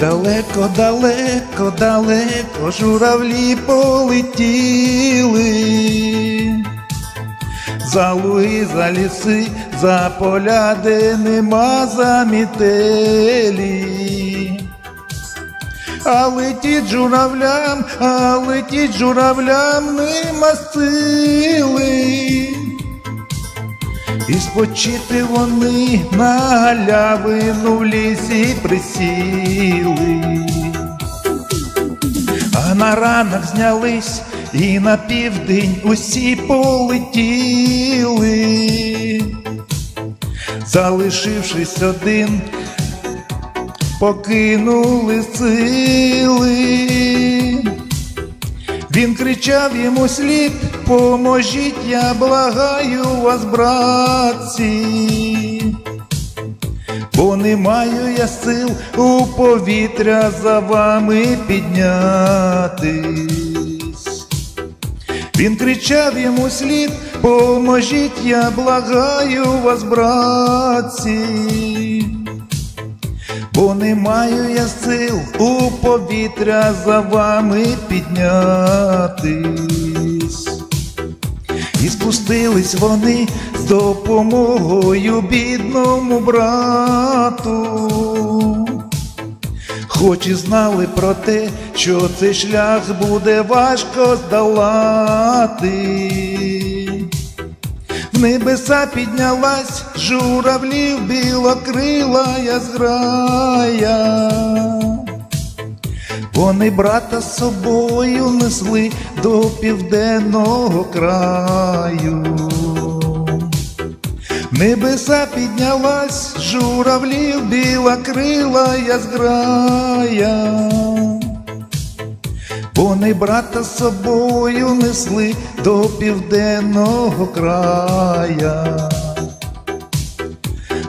далеко, далеко, далеко журавлі полетіли. За луги, за ліси, за поля, де нема замітелі. А летіть журавлям, а летіть журавлям нема сили. І спочити вони на галявину в лісі присіли. А на ранок знялись і на південь усі полетіли, залишившись один, покинули сили. Він кричав йому слід, поможіть, я благаю вас, братці, бо не маю я сил у повітря за вами піднятись. Він кричав йому слід, поможіть, я благаю вас, братці, бо не маю я сил у повітря за вами піднятись. Спустились вони з допомогою бідному брату. Хоч і знали про те, що цей шлях буде важко здолати. В небеса піднялась журавлів білокрила зграя. Вони брата з собою несли до південного краю. Небеса піднялась журавлів біла крила зграя. Вони брата з собою несли до південного края.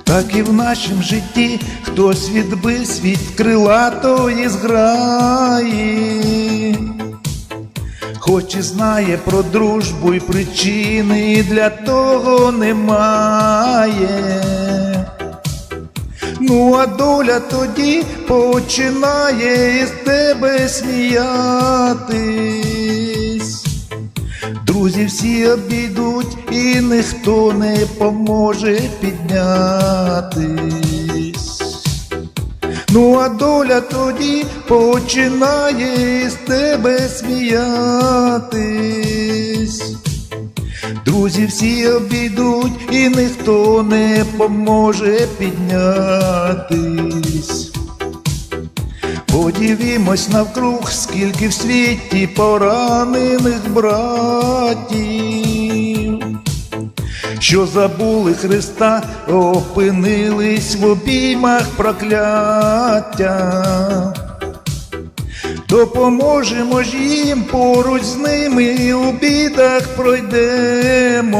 Так і в нашім житті хтось відбивсь від крилатої зграї, хоч і знає про дружбу і причини, і для того немає. Ну, а доля тоді починає із тебе сміятись. Друзі всі обійдуть, і ніхто не поможе піднятись. Ну, а доля тоді починає з тебе сміятись. Друзі всі обійдуть, і ніхто не поможе піднятись. Подивімось навкруг, скільки в світі поранених братів, що забули Христа, опинились в обіймах прокляття. Допоможемо ж їм поруч з ними у бідах пройдемо.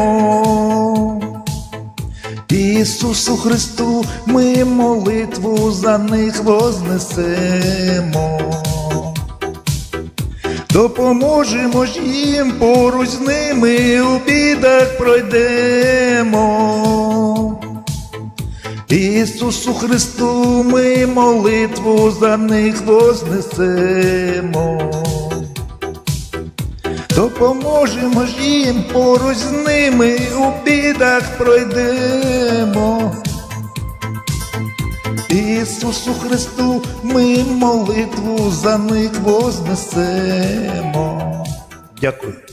Ісусу Христу ми молитву за них вознесемо. Допоможемо ж їм поруч з ними у бідах пройдемо. Ісусу Христу ми молитву за них вознесемо. Допоможемо ж їм поруч з ними у бідах пройдемо. Ісусу Христу ми молитву за них вознесемо. Дякую.